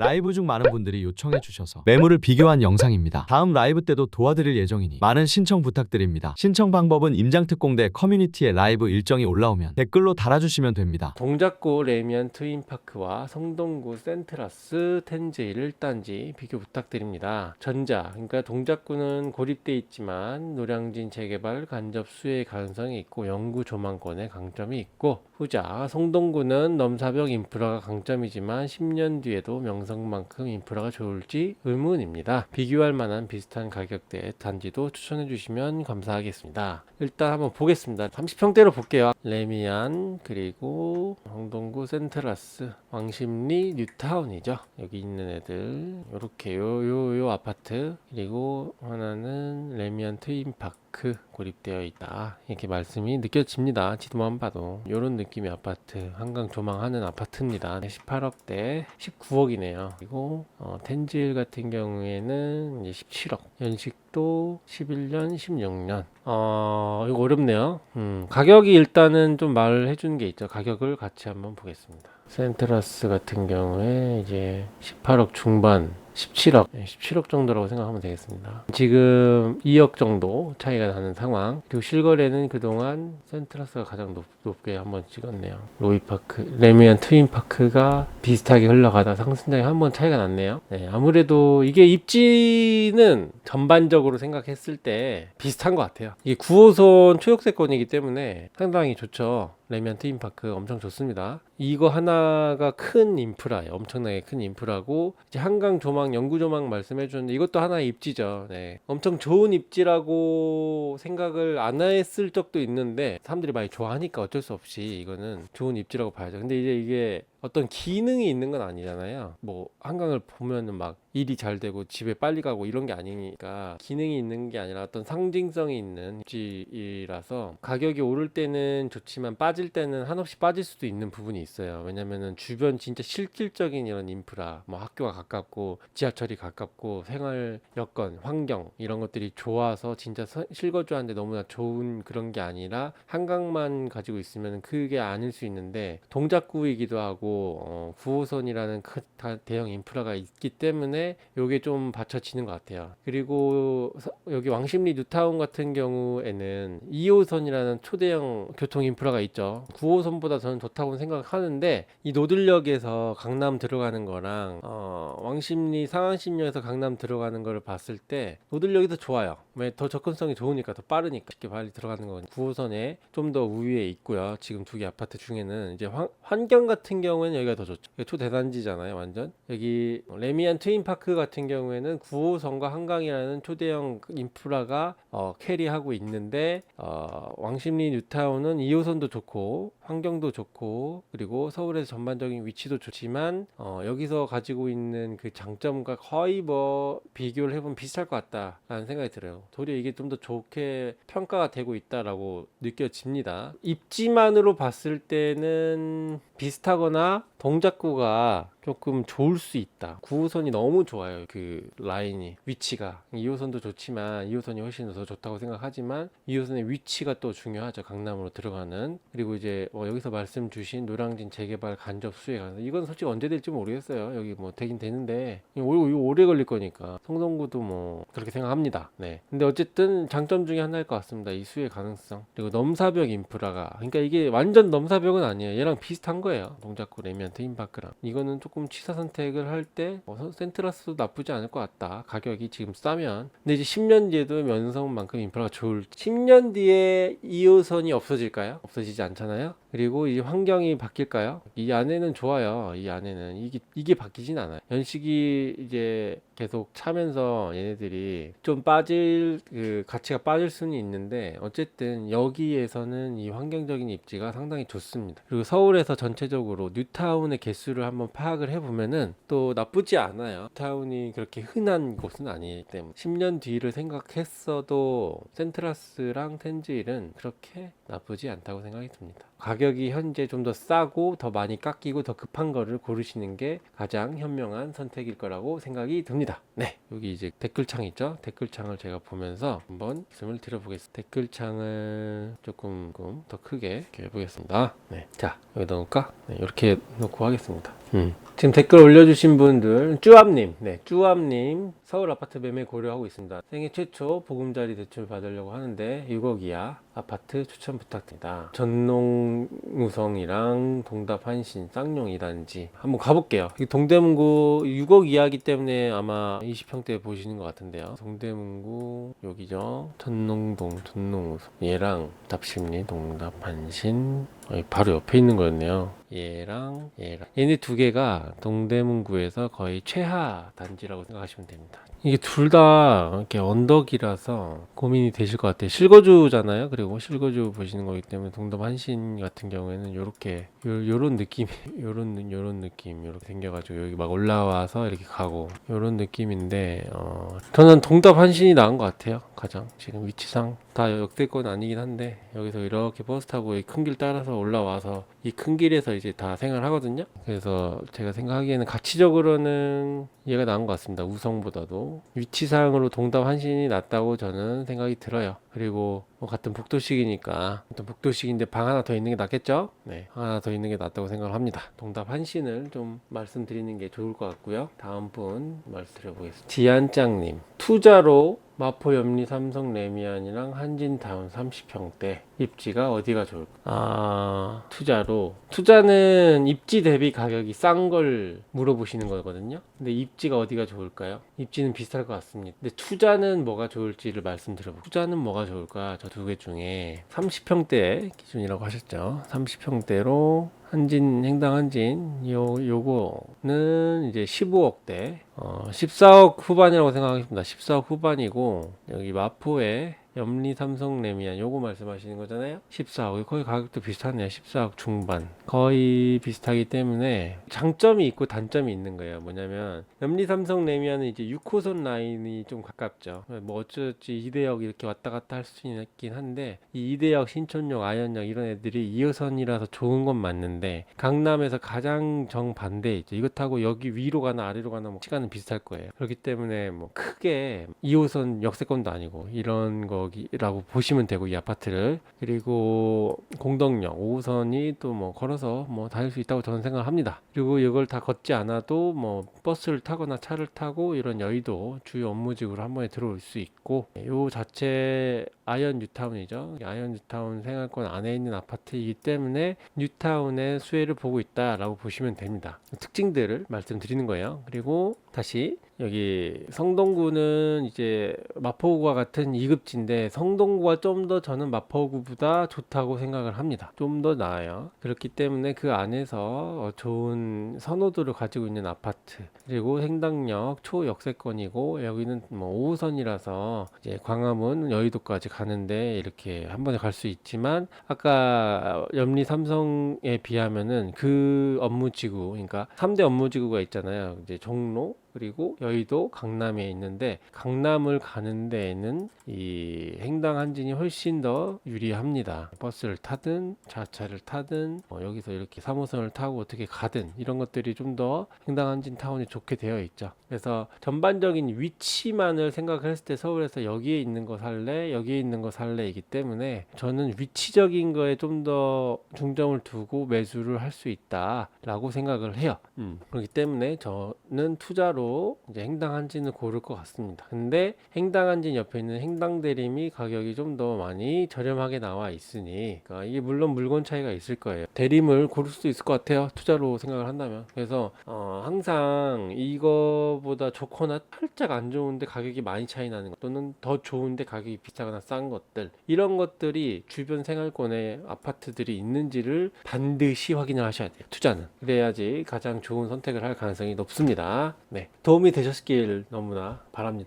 라이브 중 많은 분들이 요청해 주셔서 매물을 비교한 영상입니다. 다음 라이브 때도 도와드릴 예정이니 많은 신청 부탁드립니다. 신청 방법은 임장특공대 커뮤니티에 라이브 일정이 올라오면 댓글로 달아주시면 됩니다. 동작구 레미안 트윈파크와 성동구 센트라스 텐제일 1단지 비교 부탁드립니다. 전자, 그러니까 동작구는 고립돼 있지만 노량진 재개발 간접 수혜 가능성이 있고 영구 조망권의 강점이 있고 후자, 성동구는 넘사벽 인프라가 강점이지만 10년 뒤에도 명성만큼 인프라가 좋을지 의문입니다. 비교할 만한 비슷한 가격대 단지도 추천해 주시면 감사하겠습니다. 일단 한번 보겠습니다. 30평대로 볼게요. 레미안 그리고 성동구 센트라스 왕십리 뉴타운이죠. 여기 있는 애들 요렇게 요 요 요 아파트 그리고 하나는 레미안 트윈파크 고립되어 있다 이렇게 말씀이 느껴집니다. 지도만 봐도 요런 느낌의 아파트 한강 조망하는 아파트입니다. 18억대 19억이네요. 그리고 어, 텐질 같은 경우에는 이제 17억 연식도 11년 16년 어 이거 어렵네요. 음, 가격이 일단은 좀 말을 해주는 게 있죠. 가격을 같이 한번 보겠습니다. 센트라스 같은 경우에 이제 18억 중반 17억, 17억 정도라고 생각하면 되겠습니다. 지금 2억 정도 차이가 나는 상황. 그리고 실거래는 그동안 센트라스가 가장 높, 높게 한번 찍었네요. 로이파크, 레미안 트윈파크가 비슷하게 흘러가다 상승장이 한번 차이가 났네요. 네, 아무래도 이게 입지는 전반적으로 생각했을 때 비슷한 것 같아요. 이게 9호선 초역세권이기 때문에 상당히 좋죠. 레미안 트윈파크 엄청 좋습니다. 이거 하나가 큰 인프라예요. 엄청나게 큰 인프라고 이제 한강 조망, 영구 조망 말씀해 주는데 이것도 하나의 입지죠. 네. 엄청 좋은 입지라고 생각을 안 했을 적도 있는데 사람들이 많이 좋아하니까 어쩔 수 없이 이거는 좋은 입지라고 봐야죠. 근데 이제 이게 어떤 기능이 있는 건 아니잖아요. 뭐 한강을 보면은 막 일이 잘 되고 집에 빨리 가고 이런 게 아니니까 기능이 있는 게 아니라 어떤 상징성이 있는 입지라서 가격이 오를 때는 좋지만 빠질 때는 한없이 빠질 수도 있는 부분이 있어요. 왜냐면은 주변 진짜 실질적인 이런 인프라, 뭐 학교가 가깝고 지하철이 가깝고 생활 여건, 환경 이런 것들이 좋아서 진짜 서- 실거주하는데 너무나 좋은 그런 게 아니라 한강만 가지고 있으면 그게 아닐 수 있는데 동작구이기도 하고 어, 9호선이라는 큰 다- 대형 인프라가 있기 때문에 요게 좀 받쳐지는 것 같아요. 그리고 서- 여기 왕십리 뉴타운 같은 경우에는 2호선이라는 초대형 교통 인프라가 있죠. 9호선보다 저는 좋다고 생각하는데 이 노들역에서 강남 들어가는 거랑 어, 왕십리 상한신역에서 강남 들어가는 거를 봤을 때 노들역이 더 좋아요. 왜 더 접근성이 좋으니까 더 빠르니까 쉽게 빨리 들어가는 거 9호선에 좀 더 우위에 있고요. 지금 두 개 아파트 중에는 이제 환, 환경 같은 경우에는 여기가 더 좋죠. 이게 초대단지잖아요, 완전. 여기 레미안 트윈파크 같은 경우에는 9호선과 한강이라는 초대형 인프라가 어, 캐리하고 있는데 어, 왕십리 뉴타운은 2호선도 좋고 환경도 좋고 그리고 서울에서 전반적인 위치도 좋지만 어, 여기서 가지고 있는 그 장점과 거의 뭐 비교를 해보면 비슷할 것 같다라는 생각이 들어요. 도리어 이게 좀 더 좋게 평가가 되고 있다라고 느껴집니다. 입지만으로 봤을 때는 비슷하거나 동작구가 조금 좋을 수 있다. 9호선이 너무 좋아요. 그 라인이 위치가 2호선도 좋지만 2호선이 훨씬 더 좋다고 생각하지만 2호선의 위치가 또 중요하죠. 강남으로 들어가는 그리고 이제 뭐 여기서 말씀 주신 노량진 재개발 간접 수혜 가능 이건 솔직히 언제 될지 모르겠어요. 여기 뭐 되긴 되는데 이거 오- 이거 오래 걸릴 거니까 성동구도 뭐 그렇게 생각합니다. 네. 근데 어쨌든 장점 중에 하나일 것 같습니다. 이 수혜 가능성 그리고 넘사벽 인프라가 그러니까 이게 완전 넘사벽은 아니에요. 얘랑 비슷한 거 예요. 동작구 레미안 트윈파크랑 이거는 조금 취사 선택을 할때 어, 센트라스도 나쁘지 않을 것 같다. 가격이 지금 싸면 근데 이제 10년 뒤에도 면성만큼 인프라가 좋을 10년 뒤에 2호선이 없어질까요? 없어지지 않잖아요. 그리고 이 환경이 바뀔까요? 이 안에는 좋아요. 이 안에는 이게 이게 바뀌진 않아요. 연식이 이제 계속 차면서 얘네들이 좀 빠질 그 가치가 빠질 수는 있는데 어쨌든 여기에서는 이 환경적인 입지가 상당히 좋습니다. 그리고 서울에서 전체적으로 뉴타운의 개수를 한번 파악을 해보면은 또 나쁘지 않아요. 뉴타운이 그렇게 흔한 곳은 아니기 때문에 10년 뒤를 생각했어도 센트라스랑 텐즈일은 그렇게 나쁘지 않다고 생각이 듭니다. 가격이 현재 좀 더 싸고 더 많이 깎이고 더 급한 거를 고르시는 게 가장 현명한 선택일 거라고 생각이 듭니다. 네, 여기 이제 댓글창 있죠? 댓글창을 제가 보면서 한번 말씀을 드려보겠습니다. 댓글창을 조금 더 크게 이렇게 해보겠습니다. 네, 자 여기 넣을까? 네, 이렇게 놓고 하겠습니다. 음. 지금 댓글 올려주신 분들 쭈암님, 네, 쭈암님 서울 아파트 매매 고려하고 있습니다. 생애 최초 보금자리 대출 받으려고 하는데 6억 이하 아파트 추천 부탁드립니다. 전농우성이랑 동답 한신 쌍용 2단지 한번 가볼게요. 이 동대문구 6억 이하기 때문에 아마 20평대 보시는 것 같은데요. 동대문구 여기죠. 전농동, 전농우성 얘랑 답심리, 동답 한신 어, 바로 옆에 있는 거였네요. 얘랑 얘랑 얘네 두 개가 동대문구에서 거의 최하 단지라고 생각하시면 됩니다. 이게 둘 다 이렇게 언덕이라서 고민이 되실 것 같아요. 실거주잖아요. 그리고 실거주 보시는 거기 때문에 동담 한신 같은 경우에는 요렇게 요, 요런 느낌, 요런 요런 느낌 요렇게 생겨가지고 여기 막 올라와서 이렇게 가고 요런 느낌인데 어 저는 동답 한신이 나은 것 같아요. 가장 지금 위치상 다 역대권 아니긴 한데 여기서 이렇게 버스 타고 이 큰 길 따라서 올라와서 이 큰 길에서 이제 다 생활하거든요. 그래서 제가 생각하기에는 가치적으로는 얘가 나은 것 같습니다. 우성보다도 위치상으로 동답 한신이 낫다고 저는 생각이 들어요. 그리고 뭐 같은 북도식이니까 같은 북도식인데 방 하나 더 있는 게 낫겠죠? 네, 하나 더 있는 게 낫다고 생각을 합니다. 동답 한신을 좀 말씀드리는 게 좋을 것 같고요. 다음 분 말씀드려보겠습니다. 지안짱님 투자로 마포 염리 삼성 레미안이랑 한진타운 30평대 입지가 어디가 좋을까? 아 투자로 투자는 입지 대비 가격이 싼 걸 물어보시는 거거든요. 근데 입지가 어디가 좋을까요? 입지는 비쌀 것 같습니다. 근데 투자는 뭐가 좋을지를 말씀드려볼게요. 투자는 뭐가 좋을까? 저 두 개 중에 30평대 기준이라고 하셨죠. 30평대로 한진 행당 한진 요 요거는 이제 15억대 어 14억 후반이라고 생각하겠습니다. 14억 후반이고 여기 마포에 염리 삼성 레미안 요거 말씀하시는 거잖아요. 14억 거의 가격도 비슷하네요. 14억 중반 거의 비슷하기 때문에 장점이 있고 단점이 있는 거예요. 뭐냐면 염리 삼성 레미안은 이제 6호선 라인이 좀 가깝죠. 뭐 어쩌지 이대역 이렇게 왔다 갔다 할 수 있긴 한데 이 이대역 신촌역 아현역 이런 애들이 2호선이라서 좋은 건 맞는데 강남에서 가장 정반대 있죠. 이거 타고 여기 위로 가나 아래로 가나 뭐 시간은 비슷할 거예요. 그렇기 때문에 뭐 크게 2호선 역세권도 아니고 이런 거 기라고 보시면 되고 이 아파트를 그리고 공덕역 5호선이 또 뭐 걸어서 뭐 다닐 수 있다고 저는 생각을 합니다. 그리고 이걸 다 걷지 않아도 뭐 버스를 타거나 차를 타고 이런 여의도 주요 업무지구로 한 번에 들어올 수 있고 요 자체 아현 뉴타운이죠. 아현 뉴타운 생활권 안에 있는 아파트이기 때문에 뉴타운의 수혜를 보고 있다라고 보시면 됩니다. 특징들을 말씀드리는 거예요. 그리고 다시 여기 성동구는 이제 마포구와 같은 2급지인데 성동구가 좀 더 저는 마포구보다 좋다고 생각을 합니다. 좀 더 나아요. 그렇기 때문에 그 안에서 어, 좋은 선호도를 가지고 있는 아파트 그리고 행당역 초역세권이고 여기는 뭐 5호선이라서 이제 광화문 여의도까지 가는데 이렇게 한 번에 갈 수 있지만 아까 염리 삼성에 비하면은 그 업무지구 그러니까 3대 업무지구가 있잖아요. 이제 종로 그리고 여의도 강남에 있는데 강남을 가는 데에는 이 행당 한진이 훨씬 더 유리합니다. 버스를 타든 자차를 타든 뭐 여기서 이렇게 3호선을 타고 어떻게 가든 이런 것들이 좀 더 행당 한진 타운이 좋게 되어 있죠. 그래서 전반적인 위치만을 생각했을 때 서울에서 여기에 있는 거 살래 여기에 있는 거 살래이기 때문에 저는 위치적인 거에 좀 더 중점을 두고 매수를 할 수 있다라고 생각을 해요. 음, 그렇기 때문에 저는 투자 로 이제 행당 한진을 고를 것 같습니다. 근데 행당 한진 옆에 있는 행당 대림이 가격이 좀 더 많이 저렴하게 나와 있으니 그러니까 이게 물론 물건 차이가 있을 거예요. 대림을 고를 수도 있을 것 같아요. 투자로 생각을 한다면. 그래서 어, 항상 이거보다 좋거나 살짝 안 좋은데 가격이 많이 차이 나는 것 또는 더 좋은데 가격이 비싸거나 싼 것들 이런 것들이 주변 생활권에 아파트들이 있는지를 반드시 확인을 하셔야 돼요. 투자는 그래야지 가장 좋은 선택을 할 가능성이 높습니다. 네 도움이 되셨길 너무나 바랍니다.